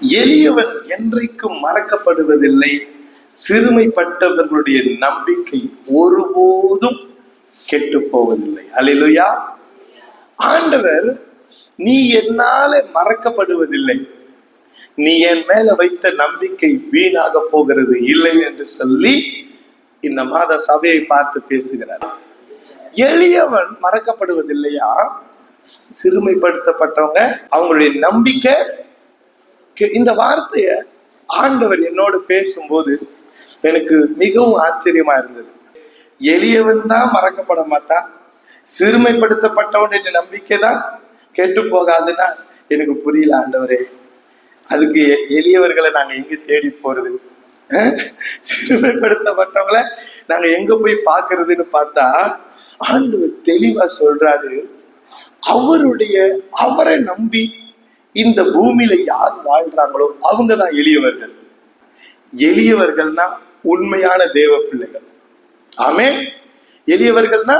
எளியவன் என்றைக்கும் மறக்கப்படுவதில்லை. சிறுமைப்பட்டவர்களுடைய நம்பிக்கை ஒருபோதும் கெட்டு போவதில்லை. அல்லேலூயா ஆண்டவர் நீ என்னால மறக்கப்படுவதில்லை. நீ என் மேல வைத்த நம்பிக்கை வீணாக போகிறது இல்லை என்று சொல்லி இந்த மாத சபையை பார்த்து பேசுகிறார். எளியவன் மறக்கப்படுவதில்லையா? சிறுமைப்படுத்தப்பட்டவங்க அவங்களுடைய நம்பிக்கை இந்த வார்த்தைய ஆண்டவர் என்னோடு பேசும்போது எனக்கு மிகவும் ஆச்சரியமா இருந்தது. எளியவன் தான் மறக்கப்பட மாட்டான். சிறுமைப்படுத்தப்பட்டவன் நம்பிக்கை தான் கெட்டு போகாதுன்னா எனக்கு புரியல ஆண்டவரே. அதுக்கு எளியவர்களை நாங்க எங்க தேடி போறது? சிறுமைப்படுத்தப்பட்டவங்கள நாங்க எங்க போய் பாக்குறதுன்னு பார்த்தா ஆண்டவர் தெளிவா சொல்றாரு. அவருடைய அவரை நம்பி இந்த பூமியில யார் வாழ்றாங்களோ அவங்க தான் எளியவர்கள். எளியவர்கள்னா உண்மையான தேவ பிள்ளைகள். ஆமே எளியவர்கள்னா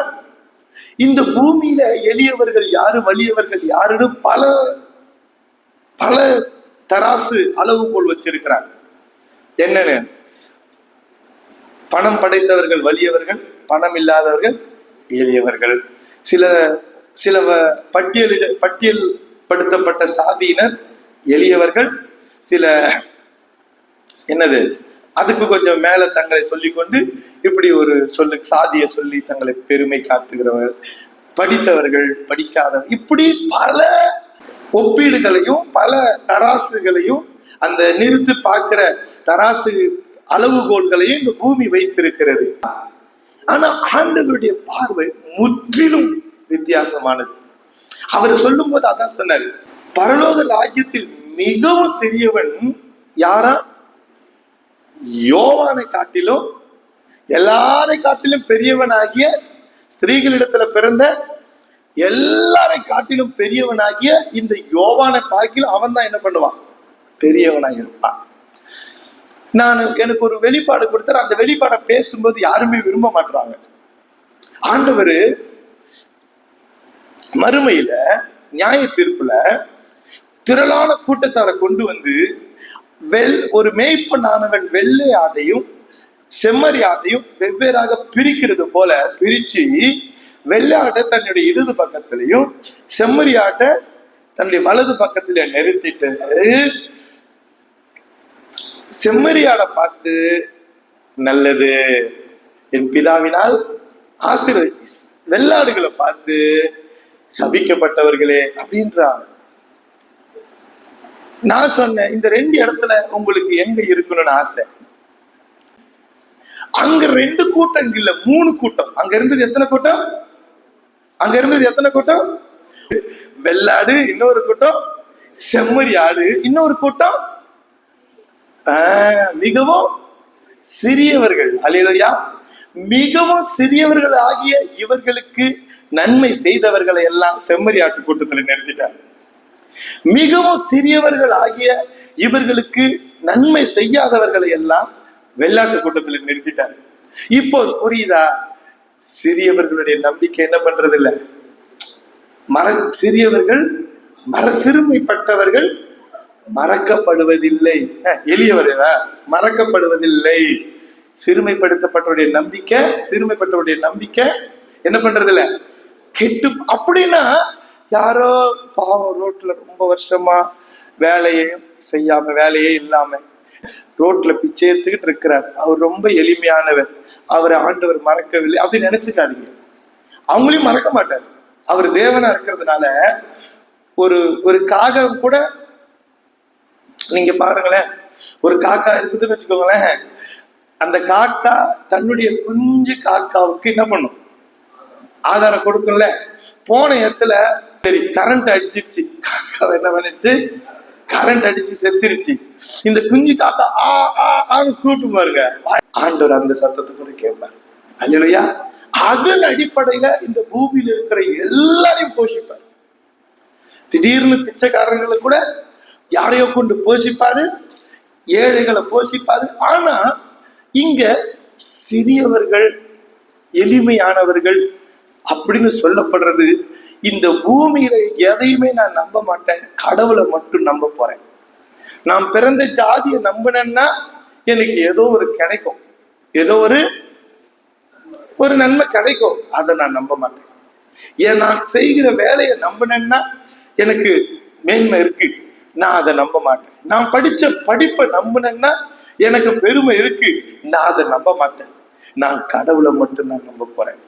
இந்த பூமியில எளியவர்கள் யாரு வலியவர்கள் யாருன்னு பல பல தராசு அளவுகோல் வச்சிருக்கிறாங்க. என்னன்னு? பணம் படைத்தவர்கள் வலியவர்கள் பணம் இல்லாதவர்கள் எளியவர்கள். சில சில பட்டியலிட பட்டியல் படுத்தப்பட்ட சாதியினர் எளியவர்கள் சில என்னது அதுக்கு கொஞ்சம் மேல தங்களை சொல்லிக்கொண்டு இப்படி ஒரு சொல்லு சாதியை சொல்லி தங்களை பெருமை காட்டுகிறவர்கள் படித்தவர்கள் படிக்காதவர் இப்படி பல ஒப்பீடுகளையும் பல தராசுகளையும் அந்த நிறுத்து பார்க்கிற தராசு அளவுகோள்களையும் இந்த பூமி வைத்திருக்கிறது. ஆனா ஆண்டவருடைய பார்வை முற்றிலும் வித்தியாசமானது. அவர் சொல்லும் போது அதான் சொன்னாரு. பரலோக ராஜ்யத்தில் மிகவும் சிறியவன் யாரா? யோவானை காட்டிலும் எல்லாரை காட்டிலும் பெரியவனாகிய ஸ்திரீகளிடத்துல பிறந்த எல்லாரை காட்டிலும் பெரியவனாகிய இந்த யோவானை பார்க்கிலும் அவன் தான் என்ன பண்ணுவான்? பெரியவனாக இருப்பான். நான் எனக்கு ஒரு வெளிப்பாடு கொடுத்தாரு. அந்த வெளிப்பாடை பேசும்போது யாருமே விரும்ப மாட்டாங்க ஆண்டவர் மறுமையில நியாய தீர்ப்புல திரளான கூட்டத்தாரை கொண்டு வந்து வெள் ஒரு மேய்ப்பனானவன் வெள்ளை ஆடையும் செம்மறி ஆடையும் வெவ்வேறாக பிரிக்கிறது போல பிரிச்சு வெள்ளை ஆட்டை தன்னுடைய இடது பக்கத்திலையும் செம்மறி ஆட்டை தன்னுடைய வலது பக்கத்துல நிறுத்திட்டு செம்மறியாடை பார்த்து நல்லது. என் பிதாவினால் ஆசிரியர் வெள்ளாடுகளை பார்த்து சபிக்கப்பட்டவர்களே அப்படின்றார். நான் சொன்னேன் இந்த ரெண்டு இடத்துல உங்களுக்கு எங்க இருக்கணும்னு ஆசை? அங்க ரெண்டு கூட்டம் இல்ல மூணு கூட்டம். அங்க இருந்தது எத்தனை கூட்டம்? அங்க இருந்தது எத்தனை கூட்டம்? வெள்ளாடு இன்னொரு கூட்டம். செம்மறி ஆடு இன்னொரு கூட்டம். ஆஹ், மிகவும் சிறியவர்கள். அல்லையா மிகவும் சிறியவர்கள் ஆகிய இவர்களுக்கு நன்மை செய்தவர்களை எல்லாம் செம்மறி ஆட்டு நிறுத்திட்டார். மிகவும் சிறியவர்கள் ஆகிய இவர்களுக்கு நன்மை செய்யாதவர்களை எல்லாம் வெள்ளாட்டு கூட்டத்தில் நிறுத்திட்டார். இப்போ புரியுதா? சிறியவர்களுடைய நம்பிக்கை என்ன பண்றது இல்ல மற சிறியவர்கள் மர சிறுமைப்பட்டவர்கள் மறக்கப்படுவதில்லை. எளியவர்களா மறக்கப்படுவதில்லை. சிறுமைப்படுத்தப்பட்டவருடைய நம்பிக்கை சிறுமைப்பட்டவருடைய நம்பிக்கை என்ன பண்றது இல்லை கெட்டு அப்படின்னா யாரோ பாவம் ரோட்ல ரொம்ப வருஷமா வேலையே செய்யாம வேலையே இல்லாம ரோட்ல பிச்சை எடுத்துக்கிட்டு இருக்கிறார். அவர் ரொம்ப எளிமையானவர். அவரை ஆண்டவர் மறக்கவில்லை. அப்படின்னு நினைச்சுக்காதீங்க. அவங்களையும் மறக்க மாட்டார். அவர் தேவனா இருக்கிறதுனால ஒரு ஒரு காகம் கூட நீங்க பாருங்களேன் ஒரு காக்கா இருக்குதுன்னு வச்சுக்கோங்களேன் அந்த காக்கா தன்னுடைய குஞ்சு காக்காவுக்கு என்ன பண்ணும்? ஆதாரம் கொடுக்கும்ல போன இடத்துல சரி கரண்ட் அடிச்சிருச்சு. காக்காவை என்ன பண்ணிடுச்சு? கரண்ட் அடிச்சு செத்துருச்சு. இந்த குஞ்சு காக்கா ஆ ஆ ஆன்னு கூப்பிட்டு பாருங்க. ஆண்டவர் அந்த சத்தத்தை கூட கேட்பார். அல்லையா அதன் அடிப்படையில இந்த பூமியில இருக்கிற எல்லாரையும் போஷிப்பார். திடீர்னு பிச்சைக்காரர்களை கூட யாரையோ கொண்டு போஷிப்பாரு ஏழைகளை போஷிப்பாரு. ஆனா இங்க சிறியவர்கள் எளிமையானவர்கள் அப்படின்னு சொல்லப்படுறது இந்த பூமியில எதையுமே நான் நம்ப மாட்டேன் கடவுளை மட்டும் நம்ப போறேன். நான் பிறந்த ஜாதியை நம்பினேன்னா எனக்கு ஏதோ ஒரு கிடைக்கும். ஏதோ ஒரு ஒரு நன்மை கிடைக்கும். அதை நான் நம்ப மாட்டேன். ஏன் நான் செய்கிற வேலையை நம்பினேன்னா எனக்கு மேன்மை இருக்கு. நான் அதை நம்ப மாட்டேன். நான் படிச்ச படிப்பை நம்பினேன்னா எனக்கு பெருமை இருக்கு. நான் அதை நம்ப மாட்டேன். நான் கடவுளை மட்டும்தான் நம்ப போறேன்.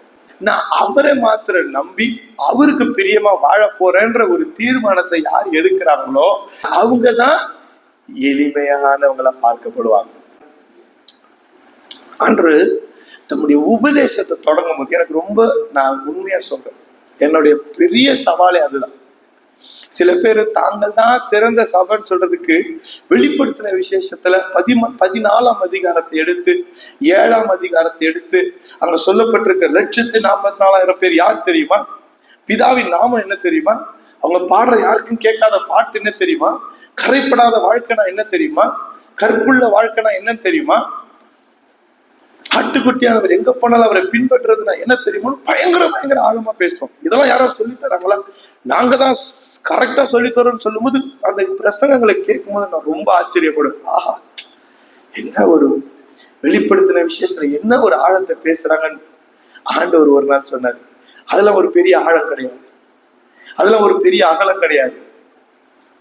நான் அவரை மாத்திர நம்பி அவருக்கு பிரியமா வாழ போறேன்ற ஒரு தீர்மானத்தை யார் எடுக்கிறாங்களோ அவங்க தான் எளிமையானவங்களா பார்க்கப்படுவாங்க. அன்று தம்முடைய உபதேசத்தை தொடங்கும் போது எனக்கு ரொம்ப நான் உண்மையா சொல்றேன். என்னுடைய பெரிய சவாலே அதுதான். சில பேர் தாங்கள் தான் சிறந்த சபைன்னு சொல்றதுக்கு வெளிப்படுத்தின விசேஷத்துல பதிம பதினாலாம் அதிகாரத்தை எடுத்து ஏழாம் அதிகாரத்தை எடுத்து அங்க சொல்லப்பட்டிருக்க லட்சத்து நாற்பத்தி நாலாயிரம் பேர் யார் தெரியுமா? பிதாவின் நாமம் என்ன தெரியுமா? அவங்க பாடுற யாருக்கும் கேட்காத பாட்டு என்ன தெரியுமா? கரைப்படாத வாழ்க்கைனா என்ன தெரியுமா? கற்புள்ள வாழ்க்கைனா என்னன்னு தெரியுமா? ஆட்டுக்குட்டியானவர் எங்க போனாலும் அவரை பின்பற்றுறதுனா என்ன தெரியுமோ பயங்கர பயங்கர ஆழமா பேசுவோம். இதெல்லாம் யாரோ சொல்லி தராங்களா? நாங்க தான் கரெக்டா சொல்லி தரோம்னு சொல்லும்போது அந்த பிரசங்கங்களை கேட்கும்போது நான் ரொம்ப ஆச்சரியப்படுவேன் ஆஹா என்ன ஒரு வெளிப்படுத்தின விசேஷத்துல என்ன ஒரு ஆழத்தை பேசுறாங்கன்னு ஆண்டவர் ஒரு நாள் சொன்னாரு. அதுல ஒரு பெரிய ஆழம் கிடையாது. அதுல ஒரு பெரிய அகலம் கிடையாது.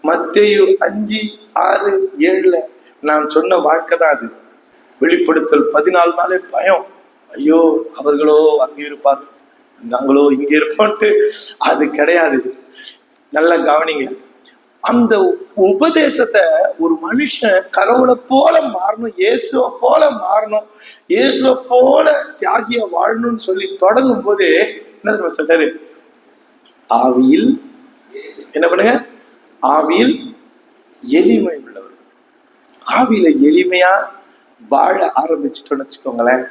மத்தேயு அஞ்சு ஆறு ஏழுல நான் சொன்ன வாழ்க்கை தான் அது. வெளிப்படுத்தல் பதினாலு நாளே பயம். ஐயோ அவர்களோ அங்கே இருப்பார் நாங்களோ இங்கே இருப்போம்ட்டு அது கிடையாது. நல்லா கவனிங்க. அந்த உபதேசத்தை ஒரு மனுஷன் கடவுளை போல மாறணும் இயேசுவை போல மாறணும் இயேசுவை போல தியாகிய வாழணும்னு சொல்லி தொடங்கும் போதே என்ன சொல்றாரு? ஆவியில் என்ன பண்ணுங்க? ஆவியில் எளிமை உள்ளவர். ஆவியில எளிமையா வாழ ஆரம்பிச்சுட்டோம்னு வச்சுக்கோங்களேன்.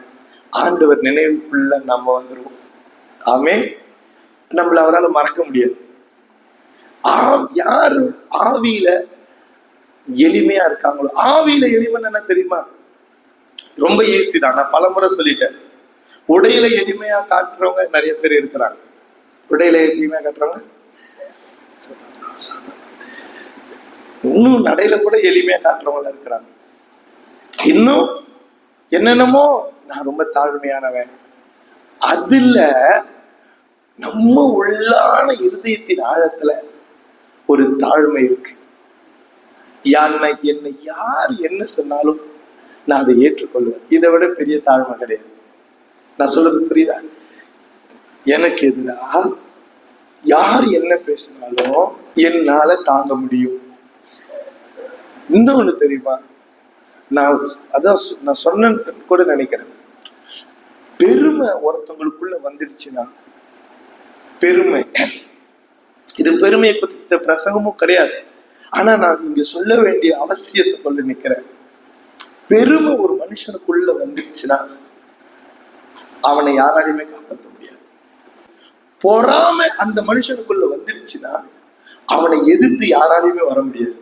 ஆண்டவர் நினைவுக்குள்ள நம்ம வந்துருவோம். ஆமே நம்மள அவரால் மறக்க முடியாது. யாரு? ஆவியில எளிமையா இருக்காங்களோ? ஆவியில எளிமைன்னு என்ன தெரியுமா? ரொம்ப ஈஸி தான். நான் பலமுறை சொல்லிட்டேன். உடையில எளிமையா காட்டுறவங்க நிறைய பேர் இருக்கிறாங்க. உடையில எளிமையா காட்டுறவங்க? இன்னும் நடையில கூட எளிமையா காட்டுறவங்க இருக்கிறாங்க. இன்னும் என்னென்னமோ? நான் ரொம்ப தாழ்மையானவன். அதுல நம்ம உள்ளான இருதயத்தின் ஆழத்துல ஒரு தாழ்மை இருக்கு. யானை என்னை யார் என்ன சொன்னாலும் நான் அதை ஏற்றுக்கொள்வேன். இதை விட பெரிய தாழ்மை கிடையாது. நான் சொல்றது புரியுதா? எனக்கு எதிராக யார் என்ன பேசினாலும் என்னால தாங்க முடியும். இந்த ஒண்ணு தெரியுமா? நான் அதான் நான் சொன்னேன்னு கூட நினைக்கிறேன். பெருமை ஒருத்தவங்களுக்குள்ள வந்துடுச்சுன்னா பெருமை இது பெருமையை குறித்த பிரசங்கமும் கிடையாது. ஆனா நான் இங்க சொல்ல வேண்டிய அவசியத்தை சொல்ல நிக்கிறேன். பெருமை ஒரு மனுஷனுக்குள்ள வந்துருச்சுன்னா அவனை யாராலையுமே காப்பாற்ற முடியாது. பொறாமை அந்த மனுஷனுக்குள்ள வந்துருச்சுன்னா அவனை எதிர்த்து யாராலையுமே வர முடியாது.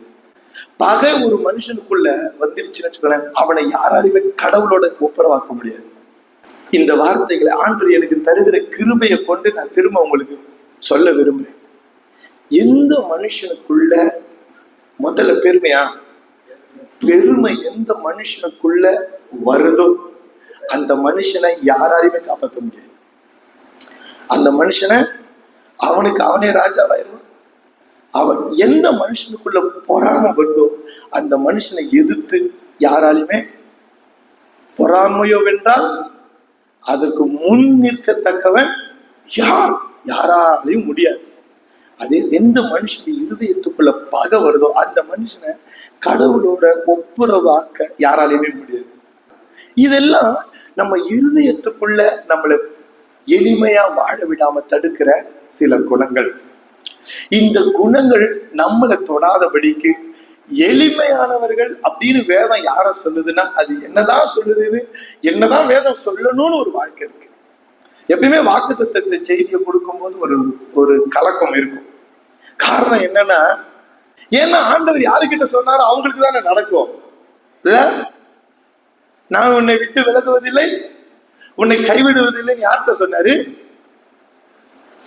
பகை ஒரு மனுஷனுக்குள்ள வந்துருச்சுன்னு வச்சுக்கோங்களேன் அவனை யாராலையுமே கடவுளோட ஒப்புரவாக்க முடியாது. இந்த வார்த்தைகளை ஆண்டு எனக்கு தருகிற கிருபையை கொண்டு நான் திரும்ப உங்களுக்கு சொல்ல விரும்புறேன். எந்த மனுஷனுக்குள்ள முதல்ல பெருமையா? பெருமை எந்த மனுஷனுக்குள்ள வருதோ அந்த மனுஷனை யாராலையுமே காப்பாற்ற முடியாது. அந்த மனுஷனை அவனுக்கு அவனே ராஜாவாயிருவான் அவன் எந்த மனுஷனுக்குள்ள பொறாமை அந்த மனுஷனை எதிர்த்து யாராலையுமே பொறாமையோ வென்றால் அதற்கு முன் நிற்கத்தக்கவன் யார்? யாராலையும் முடியாது. அதே எந்த மனுஷன் இருதயத்துக்குள்ள பகை வருதோ அந்த மனுஷனை கடவுளோட ஒப்புரவாக்க யாராலையுமே முடியாது. இதெல்லாம் நம்ம இருதயத்துக்குள்ள நம்மளை எளிமையா வாழ விடாம தடுக்கிற சில குணங்கள். இந்த குணங்கள் நம்மளை தொடாதபடிக்கு எளிமையானவர்கள் அப்படின்னு வேதம் யார சொல்லுதுன்னா அது என்னதான் சொல்லுது என்னதான் வேதம் சொல்லணும்னு ஒரு வாழ்க்கை இருக்கு. எப்பயுமே வாக்குத்தத்தத்தை செய்தியை கொடுக்கும்போது ஒரு ஒரு கலக்கம் இருக்கும். காரணம் என்னன்னா ஏன்னா ஆண்டவர் யாருக்கிட்ட சொன்னாரோ அவங்களுக்கு தானே நடக்கும். இல்ல? நான் உன்னை விட்டு விலகுவதில்லை உன்னை கைவிடுவதில்லைன்னு யார்கிட்ட சொன்னாரு?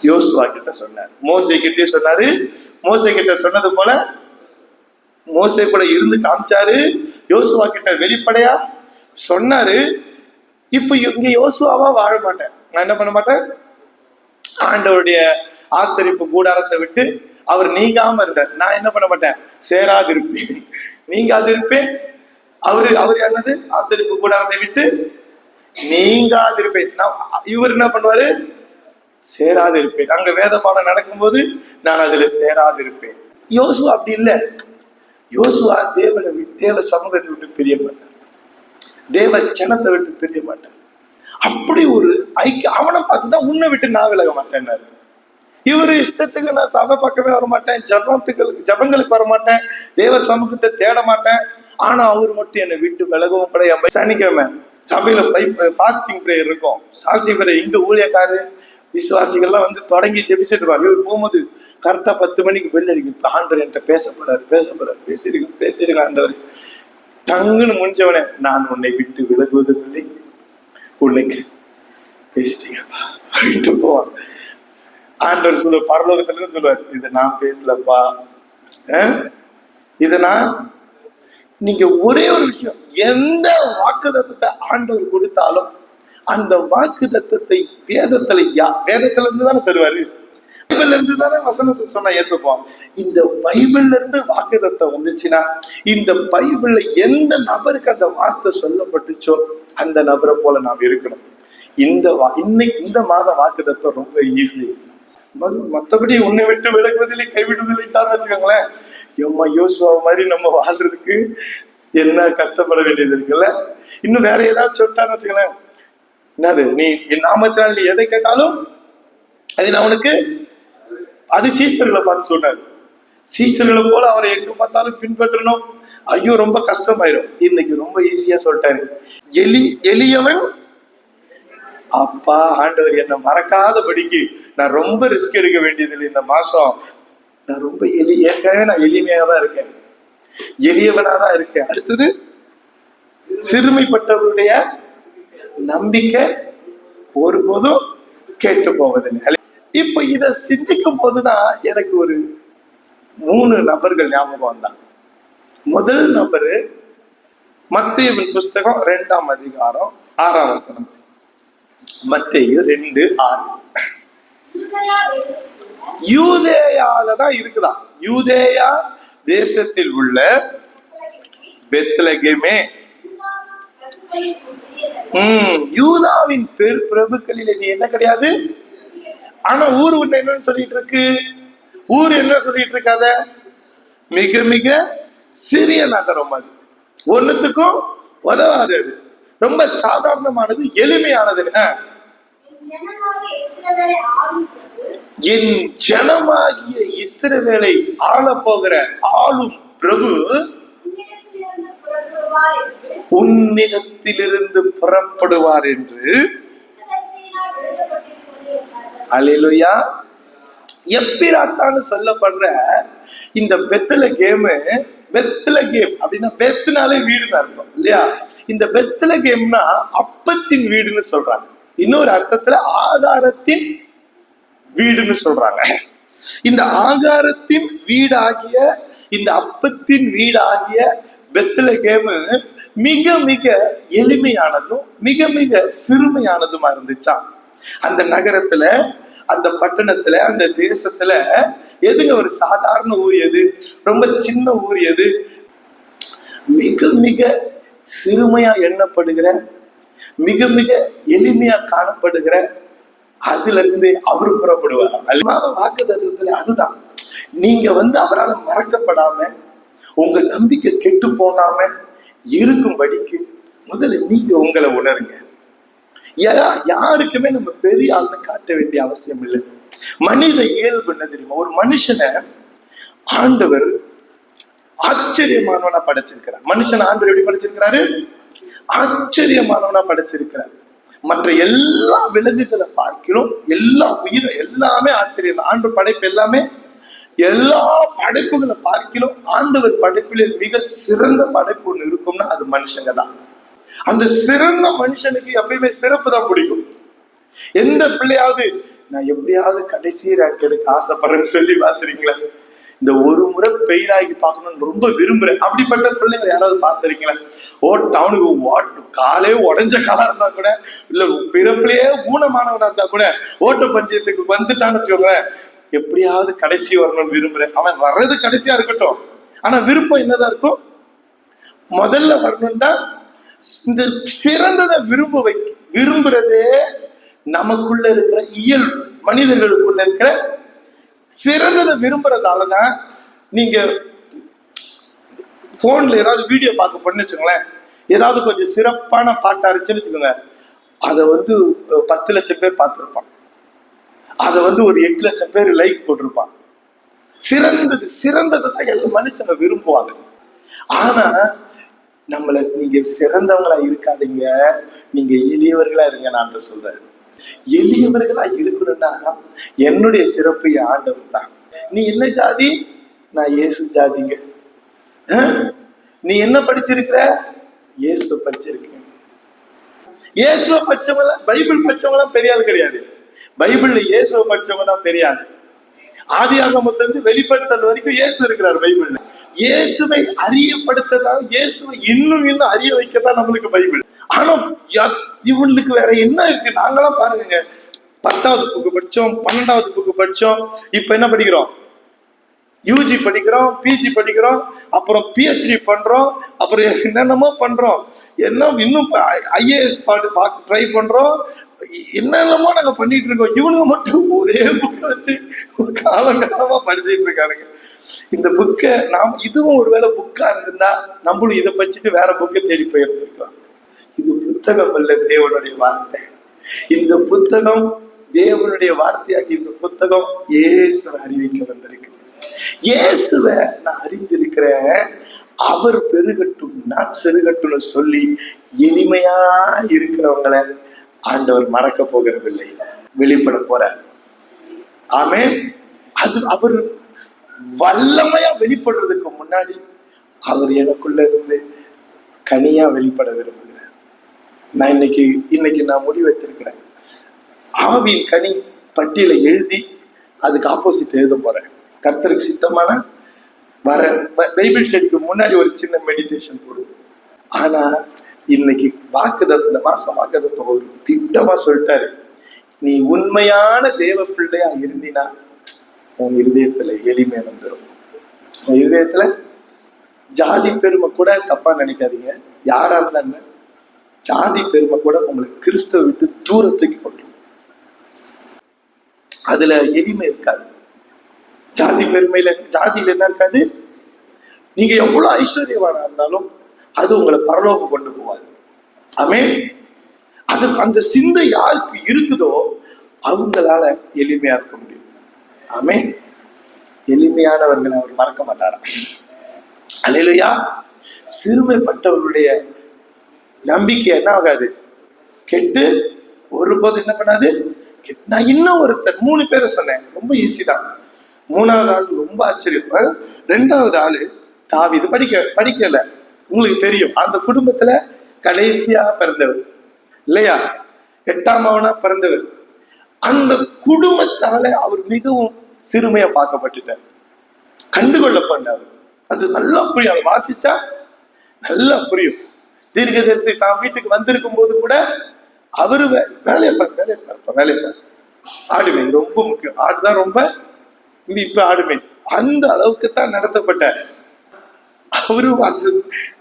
யோசுவா கிட்ட சொன்னார். மோசை கிட்டே சொன்னாரு. மோசை கிட்ட சொன்னது போல மோசை கூட இருந்து காமிச்சாரு. யோசுவா கிட்ட வெளிப்படையா சொன்னாரு. இப்ப இங்க யோசுவாவா வாழ மாட்டேன். நான் என்ன பண்ண மாட்டேன்? ஆண்டவருடைய ஆசரிப்பு கூடாரத்தை விட்டு அவர் நீங்காம இருந்தார். நான் என்ன பண்ண மாட்டேன்? சேராதிருப்பேன் நீங்காதிருப்பேன் அவரு அவர் என்னது ஆசரிப்பு கூடாரத்தை விட்டு நீங்காதிருப்பேன் நான் இவர் என்ன பண்ணுவாரு? சேராதிருப்பேன் அங்க வேத பாடம் நடக்கும்போது நான் அதுல சேராதிருப்பேன் யோசுவா அப்படி இல்லை. யோசுவா தேவனை தேவ சமூகத்தை விட்டு பிரிய மாட்டார். தேவ ஜனத்தை விட்டு பிரிய மாட்டார். அப்படி ஒரு ஐக்கிய அவனை பார்த்து தான் உன்னை விட்டு நான் விலக மாட்டேன்னாரு. இவர் இஷ்டத்துக்கு நான் சபை பக்கமே வரமாட்டேன். ஜபத்துக்கு ஜபங்களுக்கு வர மாட்டேன் தேவ சமூகத்தை தேட மாட்டேன். ஆனா அவர் மட்டும் என்னை விட்டு விலகவும் கிடையாது சனிக்கிழமை சபையில பை ஃபாஸ்டிங் ப்ரேயர் இருக்கும். ஃபாஸ்டிங் ப்ரேயர் இங்க ஊழியக்காரு விசுவாசிகள்லாம் வந்து தொடங்கி ஜெபிச்சுட்டு இருப்பாங்க இவர் போகும்போது கரெக்டா பத்து மணிக்கு பெல் அடிக்கும் ஆண்டவர் என்கிட்ட பேச போறாரு பேச போறாரு. பேசிடுங்க பேசிடுங்க ஆண்டவர். டங்குன்னு முடிஞ்சவனே நான் உன்னை விட்டு விலகுவதும் இல்லை. உன்னைக்கு பேசிட்டீங்கப்பா. அப்படின்ட்டு போவான். ஆண்டவர் சொல்லுவார் பரலோகத்துல இருந்து சொல்லுவார் இதை நான் பேசலப்பா. அஹ்? நான் நீங்க ஒரே ஒரு விஷயம் எந்த வாக்குதத்தத்தை ஆண்டவர் கொடுத்தாலும் அந்த வாக்குதத்தத்தை வேதத்துல யா வேதத்துல இருந்து தானே தருவாரு. பைபிள்ல இருந்து தானே வசனத்தை சொன்னா ஏத்துப்போம். இந்த பைபிள்ல இருந்து வாக்குதத்தம் வந்துச்சுன்னா இந்த பைபிள்ல எந்த நபருக்கு அந்த வார்த்தை சொல்லப்பட்டுச்சோ அந்த நபரை போல நாம் இருக்கணும். இந்த வா- இன்னைக்கு இந்த மாத வாக்குதத்தம் ரொம்ப ஈஸி மற்றபடி உன்னை விட்டு விலகுவதில்லை கைவிடுவதில்லைட்டான்னு வச்சுக்கோங்களேன். எம்மா யோசுவா மாதிரி நம்ம வாழ்றதுக்கு என்ன கஷ்டப்பட வேண்டியது இருக்குல்ல? இன்னும் வேற ஏதாவது சொல்லிட்டான்னு வச்சுக்கோங்களேன். என்னது? நீ என் நாமத்தினால் நீ எதை கேட்டாலும் அது நான் அது சீஸ்தர்களை பார்த்து சொன்னாரு சீஸ்தர்களை போல அவரை எங்க பார்த்தாலும் பின்பற்றணும். ஐயோ ரொம்ப கஷ்டமாயிரும். இன்னைக்கு ரொம்ப ஈஸியா சொல்லிட்டாரு. எலி எளியவன் அப்பா ஆண்டவர் என்னை மறக்காதபடிக்கு நான் ரொம்ப ரிஸ்க் எடுக்க வேண்டியதில்லை இந்த மாசம். நான் ரொம்ப எளி ஏற்கனவே நான் எளிமையாக தான் இருக்கேன். எளியவனாக தான் இருக்கேன். அடுத்தது சிறுமைப்பட்டவருடைய நம்பிக்கை ஒருபோதும் கேட்டு போவதில்லை. இப்போ இதை சிந்திக்கும் போதுதான் எனக்கு ஒரு மூணு நபர்கள் ஞாபகம் வந்தாங்க முதல் நபரு மத்தியவின் புஸ்தகம் ரெண்டாம் அதிகாரம் ஆறாம் வசனம். மத்தேயு ரெண்டு ஆறு. யூதேயால தான் இருக்குதா? யூதேயா தேசத்தில் உள்ள பெத்லகேமே. உம் யூதாவின் பெரு பிரபுக்களில் நீ என்ன கிடையாது? ஆனா ஊர் உன்ன என்னன்னு சொல்லிட்டு இருக்கு ஊர் என்ன சொல்லிட்டு இருக்காத மிக மிக சிறிய நகரம் அது. ஒண்ணுத்துக்கும் உதவாது அது ரொம்ப சாதாரணமானது எளிமையானது என்ன என் ஜனமாகிய இஸ்ரவேலை ஆள போகிற ஆளும் பிரபு உன்னிடத்திலிருந்து புறப்படுவார் என்று. அலையிலுயா எப்பிராத்தான்னு சொல்லப்படுற இந்த பெத்தல கேமு பெத்தல கேம் அப்படின்னா பெத்துனாலே வீடுன்னு அர்த்தம் இல்லையா? இந்த பெத்தல கேம்னா அப்பத்தின் வீடுன்னு சொல்றாங்க. இன்னொரு அர்த்தத்துல ஆதாரத்தின் வீடுன்னு சொல்றாங்க. இந்த ஆகாரத்தின் வீடாகிய இந்த அப்பத்தின் வீடாகிய பெத்லகேமு மிக மிக எளிமையானதும் மிக மிக சிறுமையானதுமா இருந்துச்சா? அந்த நகரத்துல அந்த பட்டணத்துல அந்த தேசத்துல எதுங்க ஒரு சாதாரண ஊர் எது? ரொம்ப சின்ன ஊர் எது? மிக மிக சிறுமையா எண்ணப்படுகிற மிக மிக எளிமையா காணப்படுகிற அதுல இருந்து அவரு புறப்படுவார். அல்மாத வாக்கு தத்துவத்துல அதுதான். நீங்க வந்து அவரால் மறக்கப்படாம உங்க நம்பிக்கை கெட்டு போகாம இருக்கும்படிக்கு முதல்ல நீங்க உங்களை உணருங்க. யா யாருக்குமே நம்ம பெரிய ஆள்னு காட்ட வேண்டிய அவசியம் இல்லை. மனித இயல்பு என்ன தெரியுமா? ஒரு மனுஷனை ஆண்டவர் ஆச்சரியமானவனா படைச்சிருக்கிறார். மனுஷன் ஆண்டவர் எப்படி படைச்சிருக்கிறாரு? ஆச்சரியமானவனா படைச்சிருக்கிறார். மற்ற எல்லா விலங்குகளை பார்க்கிறோம் எல்லா உயிரும் எல்லாமே ஆச்சரியம் ஆண்டு படைப்பு எல்லாமே எல்லா படைப்புகளை பார்க்கிறோம். ஆண்டவர் படைப்பிலே மிக சிறந்த படைப்பு ஒண்ணு இருக்கும்னா அது மனுஷங்க தான். அந்த சிறந்த மனுஷனுக்கு எப்பயுமே சிறப்பு தான் பிடிக்கும். எந்த பிள்ளையாவது நான் எப்படியாவது கடைசி ரேங்க் எடுக்க ஆசைப்படுறேன்னு சொல்லி பார்த்துறீங்களா இந்த ஒரு முறை ஃபெயில் ஆகி பார்க்கணும்னு ரொம்ப விரும்புறேன். அப்படிப்பட்ட பிள்ளைங்க யாராவது பார்த்துருக்கீங்களா? ஓ டவுனுக்கு ஓட்டு காலே உடஞ்ச காலா இருந்தா கூட இல்ல பிறப்பிலேயே ஊனமானவனா இருந்தா கூட ஓட்ட பந்தயத்துக்கு வந்துட்டான்னு வச்சுக்கோங்களேன். எப்படியாவது கடைசி வரணும்னு விரும்புறேன். அவன் வர்றது கடைசியா இருக்கட்டும். ஆனா விருப்பம் என்னதான் இருக்கும்? முதல்ல வரணும்னா இந்த சிறந்ததை விரும்ப வை விரும்புறதே நமக்குள்ள இருக்கிற இயல்பு மனிதர்களுக்குள்ள இருக்கிற சிறந்ததை விரும்புறதாலதான் நீங்க போன்ல ஏதாவது வீடியோ பார்க்க போன்னு வச்சுக்கோங்களேன். ஏதாவது கொஞ்சம் சிறப்பான பாட்டா இருந்துச்சுன்னு வச்சுக்கோங்க. அதை வந்து பத்து லட்சம் பேர் பார்த்துருப்பான். அதை வந்து ஒரு எட்டு லட்சம் பேர் லைக் போட்டிருப்பான். சிறந்தது சிறந்ததை தான் எல்லா மனுஷங்க விரும்புவாங்க. ஆனா நம்மள நீங்க சிறந்தவங்களா இருக்காதீங்க. நீங்க எளியவர்களா இருங்க நான் சொல்றேன். எளியவர்களா இருக்கணும்னா என்னுடைய சிறப்பு ஆண்டவர் தான். நீ என்ன ஜாதி? நான் இயேசு ஜாதிங்க. நீ என்ன படிச்சிருக்கிற? இயேசு படிச்சிருக்கேன். இயேசுவ படிச்சவங்க பைபிள் படிச்சவங்க பெரியாள் கிடையாது. பைபிள்ல இயேசுவ படிச்சவங்க தான் பெரியாள் ஆதி ஆகமத்திலிருந்து வெளிப்படுத்தல் வரைக்கும் இயேசு இருக்கிறார் பைபிள்ல. இயேசுவை அறியப்படுத்ததான் இயேசுவை இன்னும் இன்னும் அறிய வைக்கத்தான் நம்மளுக்கு பைபிள். ஆனா இவங்களுக்கு வேற என்ன இருக்கு? நாங்களாம் பாருங்க பத்தாவது புக்கு படிச்சோம் பன்னெண்டாவது புக்கு படிச்சோம். இப்ப என்ன படிக்கிறோம்? யூஜி படிக்கிறோம் பிஜி படிக்கிறோம் அப்புறம் பிஹெச்டி பண்றோம் அப்புறம் என்னென்னமோ பண்றோம். என்ன இன்னும் ஐஏஎஸ் பாட்டு பார்க்க ட்ரை பண்றோம். என்னென்னமோ நாங்க பண்ணிட்டு இருக்கோம். இவனுங்க மட்டும் ஒரே புக்கை வச்சு காலம் காலமா படிச்சுட்டு இருக்கானுங்க. இந்த புக்கை நாம் இதுவும் ஒருவேளை புக்கா இருந்திருந்தா நம்மளும் இதை படிச்சுட்டு வேற புக்கை தேடி போயிருந்திருக்கலாம் இது புத்தகம் அல்ல தேவனுடைய வார்த்தை. இந்த புத்தகம் தேவனுடைய வார்த்தையாகி இந்த புத்தகம் இயேசுவை அறிவிக்க வந்திருக்கு இயேசுவை நான் அறிஞ்சிருக்கிறேன் அவர் பெருகட்டும் நான் செருகட்டும்னு சொல்லி எளிமையா இருக்கிறவங்களை ஆண்டவர் மறக்க போகிறதில்லை. வெளிப்பட போற ஆமே அது அவர் வல்லமையா வெளிப்படுறதுக்கு முன்னாடி அவர் எனக்குள்ள இருந்து கனியா வெளிப்பட விரும்புகிறார். நான் இன்னைக்கு இன்னைக்கு நான் முடிவெடுத்திருக்கிறேன் ஆவியின் கனி பட்டியலை எழுதி அதுக்கு ஆப்போசிட் எழுத போறேன். கர்த்தருக்கு சித்தமான வர பைபிள் ஸ்டடிக்கு முன்னாடி ஒரு சின்ன மெடிடேஷன் போடுவோம் ஆனா இன்னைக்கு வாக்குதத்தம் இந்த மாசம் வாக்குதத்தை ஒரு திட்டமா சொல்லிட்டாரு. நீ உண்மையான தேவ பிள்ளையா இருந்தினா உன் இருதயத்துல எளிமை வந்துடும் உன் இருதயத்துல ஜாதி பெருமை கூட தப்பா நினைக்காதீங்க. யாரா இருந்தா என்ன? ஜாதி பெருமை கூட உங்களை கிறிஸ்துவ விட்டு தூரத்துக்கு கொண்டு அதுல எளிமை இருக்காது. ஜாதி பெருமையில ஜாதியில என்ன இருக்காது? நீங்க எவ்வளவு ஐஸ்வர்யவானா இருந்தாலும் அது உங்களை பரலோகம் கொண்டு போவாது ஆமே அதுக்கு அந்த சிந்தை யாருக்கு இருக்குதோ அவங்களால எளிமையா இருக்க முடியும். ஆமே எளிமையானவர்களை அவர் மறக்க மாட்டாராம் அல்லையா சிறுமைப்பட்டவர்களுடைய நம்பிக்கை என்ன ஆகாது? கெட்டு ஒருபோது என்ன பண்ணாது? நான் இன்னும் ஒருத்தர் மூணு பேரை சொன்னேன். ரொம்ப ஈஸி தான். மூணாவது ஆள் ரொம்ப ஆச்சரியம் ரெண்டாவது ஆள் தாவி இது படிக்க படிக்கல. உங்களுக்கு தெரியும் அந்த குடும்பத்துல கடைசியா பிறந்தவர். இல்லையா? எட்டாம் அவனா பிறந்தவர். அந்த குடும்பத்தால அவர் மிகவும் சிறுமையா பார்க்கப்பட்டுட்டார். கண்டுகொள்ளப்பட்டார் அது நல்லா புரியும். அதை வாசிச்சா நல்லா புரியும். தீர்க்கதரிசி தான் வீட்டுக்கு வந்திருக்கும் போது கூட அவரு வே- வேலையை பாரு வேலையை பாருப்பா வேலையை பாரு. ஆடுமை ரொம்ப முக்கியம். ஆடுதான் ரொம்ப இப்ப ஆடுமை அந்த அளவுக்கு தான் நடத்தப்பட்டார். அவரும் அந்த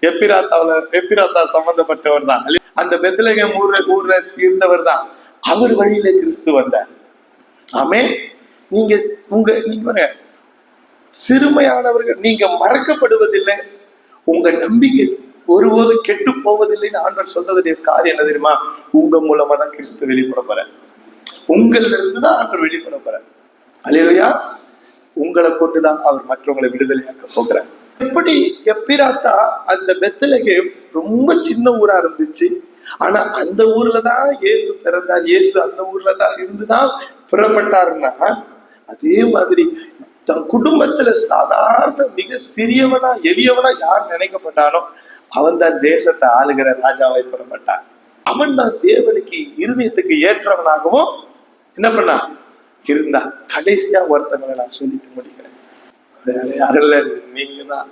எப்பிராத்தாவில எப்பிராத்தா சம்பந்தப்பட்டவர் தான். அந்த பெத்தலகம் ஊர்ல ஊர்ல இருந்தவர் தான். அவர் வழியில கிறிஸ்து வந்தார். ஆமே நீங்க உங்க நீங்க பாருங்க, சிறுமையானவர்கள் நீங்க மறக்கப்படுவதில்லை. உங்க நம்பிக்கை ஒருபோதும் கெட்டு போவதில்லைன்னு ஆண்டவர் சொன்னதுடைய காரியம் என்ன தெரியுமா? உங்க மூலமா தான் கிறிஸ்து வெளிப்பட போற உங்கள்ல இருந்து தான் ஆண்டவர் வெளிப்பட போற அல்லையா உங்களை கொண்டுதான் அவர் மற்றவங்களை விடுதலையாக்க போகிறார். எப்படி எப்பிராத்தா அந்த பெத்தலகே ரொம்ப சின்ன ஊரா இருந்துச்சு. ஆனா அந்த ஊர்ல தான் இயேசு பிறந்தார். இயேசு அந்த ஊர்ல தான் இருந்துதான் புறப்பட்டாருன்னா அதே மாதிரி தன் குடும்பத்துல சாதாரண மிக சிறியவனா எளியவனா யார் நினைக்கப்பட்டானோ அவன் தான் தேசத்தை ஆளுகிற ராஜாவை புறப்பட்டான். அவன் தான் தேவனுக்கு இருதயத்துக்கு ஏற்றவனாகவும் என்ன பண்ணான் இருந்தா கடைசியா ஒருத்தங்களை நான் சொல்லிட்டு முடிக்கிறேன். வேற யாரும் இல்ல நீங்க தான்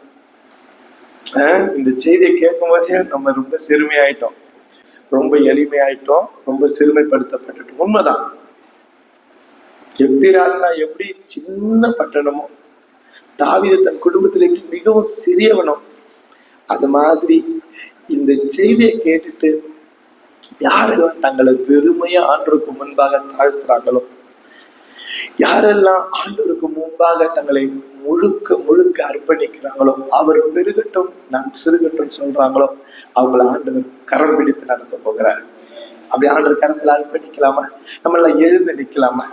இந்த செய்தியை கேட்கும் போதே நம்ம ரொம்ப சிறுமையாயிட்டோம். ரொம்ப எளிமையாயிட்டோம் ரொம்ப சிறுமைப்படுத்தப்பட்டுட்டோம். உண்மைதான். எப்பிராத்தா எப்படி சின்ன பட்டணமோ தாவித தன் குடும்பத்தில் எப்படி மிகவும் சிறியவனோ அது மாதிரி இந்த செய்தியை கேட்டுட்டு யாரெல்லாம் தங்களை பெருமையா ஆண்டுக்கு முன்பாக தாழ்த்துறாங்களோ யாரெல்லாம் ஆண்டவருக்கு முன்பாக தங்களை முழுக்க முழுக்க அர்ப்பணிக்கிறாங்களோ அவர் பெருகட்டும் நான் சிறுகட்டும் சொல்றாங்களோ அவங்கள ஆண்டவர் கரம் பிடித்து நடத்த போகிறார். அப்படி ஆண்டவர் கரத்துல அர்ப்பணிக்கலாமா? நம்ம எல்லாம் எழுந்து நிக்கலாமா